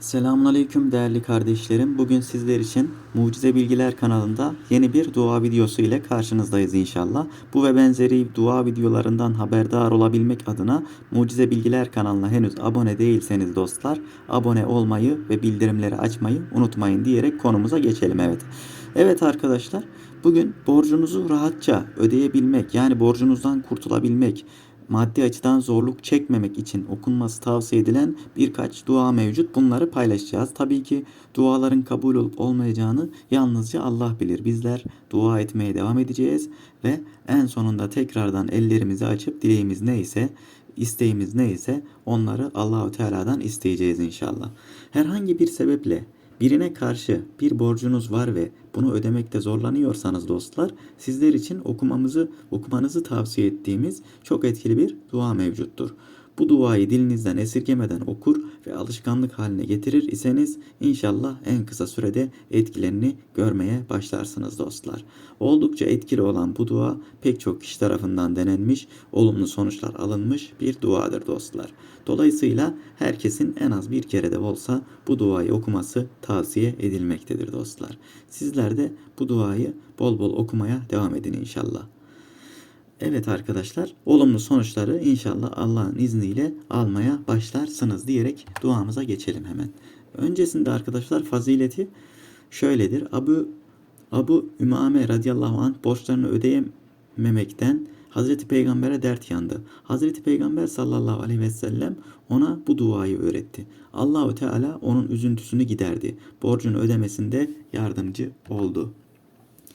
Selamünaleyküm değerli kardeşlerim. Bugün sizler için Mucize Bilgiler kanalında yeni bir dua videosu ile karşınızdayız inşallah. Bu ve benzeri dua videolarından haberdar olabilmek adına Mucize Bilgiler kanalına henüz abone değilseniz dostlar, abone olmayı ve bildirimleri açmayı unutmayın diyerek konumuza geçelim evet. Evet arkadaşlar, bugün borcunuzu rahatça ödeyebilmek, yani borcunuzdan kurtulabilmek, maddi açıdan zorluk çekmemek için okunması tavsiye edilen birkaç dua mevcut. Bunları paylaşacağız. Tabii ki duaların kabul olup olmayacağını yalnızca Allah bilir. Bizler dua etmeye devam edeceğiz ve en sonunda tekrardan ellerimizi açıp dileğimiz neyse, isteğimiz neyse onları Allahu Teala'dan isteyeceğiz inşallah. Herhangi bir sebeple Birine karşı bir borcunuz var ve bunu ödemekte zorlanıyorsanız dostlar, sizler için okumamızı, okumanızı tavsiye ettiğimiz çok etkili bir dua mevcuttur. Bu duayı dilinizden esirgemeden okur ve alışkanlık haline getirir iseniz inşallah en kısa sürede etkilerini görmeye başlarsınız dostlar. Oldukça etkili olan bu dua pek çok kişi tarafından denenmiş, olumlu sonuçlar alınmış bir duadır dostlar. Dolayısıyla herkesin en az bir kere de olsa bu duayı okuması tavsiye edilmektedir dostlar. Sizler de bu duayı bol bol okumaya devam edin inşallah. Evet arkadaşlar, olumlu sonuçları inşallah Allah'ın izniyle almaya başlarsınız diyerek duamıza geçelim hemen. Öncesinde arkadaşlar fazileti şöyledir. Abu Abu Ümame radıyallahu anh borçlarını ödeyememekten Hazreti Peygamber'e dert yandı. Hazreti Peygamber sallallahu aleyhi ve sellem ona bu duayı öğretti. Allahu Teala onun üzüntüsünü giderdi. Borcunu ödemesinde yardımcı oldu.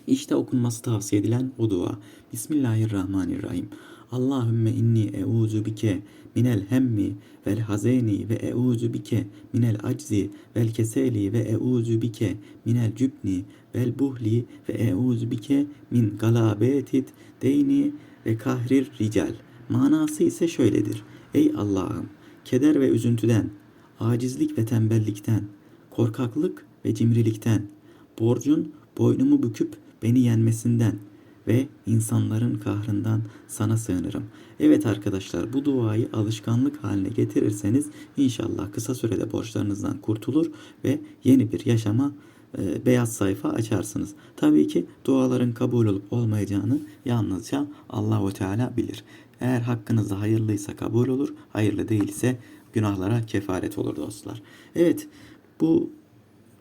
İşte okunması tavsiye edilen o dua. Bismillahirrahmanirrahim. Allahümme inni euzu bike minel hemmi vel hazeni ve euzu bike minel aczi vel keseli ve euzu bike minel cübni vel buhli ve euzu bike min galabetit deyni ve kahrir rical. Manası ise şöyledir. Ey Allah'ım keder ve üzüntüden, acizlik ve tembellikten, korkaklık ve cimrilikten, borcun boynumu büküp beni yenmesinden ve insanların kahrından sana sığınırım. Evet arkadaşlar bu duayı alışkanlık haline getirirseniz inşallah kısa sürede borçlarınızdan kurtulur ve yeni bir yaşama e, beyaz sayfa açarsınız. Tabii ki duaların kabul olup olmayacağını yalnızca Allahu Teala bilir. Eğer hakkınızda hayırlıysa kabul olur, hayırlı değilse günahlara kefaret olur dostlar. Evet bu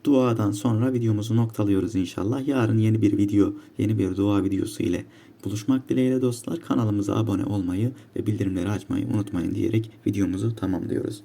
duadan sonra videomuzu noktalıyoruz inşallah. Yarın yeni bir video, yeni bir dua videosu ile buluşmak dileğiyle dostlar. Kanalımıza abone olmayı ve bildirimleri açmayı unutmayın diyerek videomuzu tamamlıyoruz.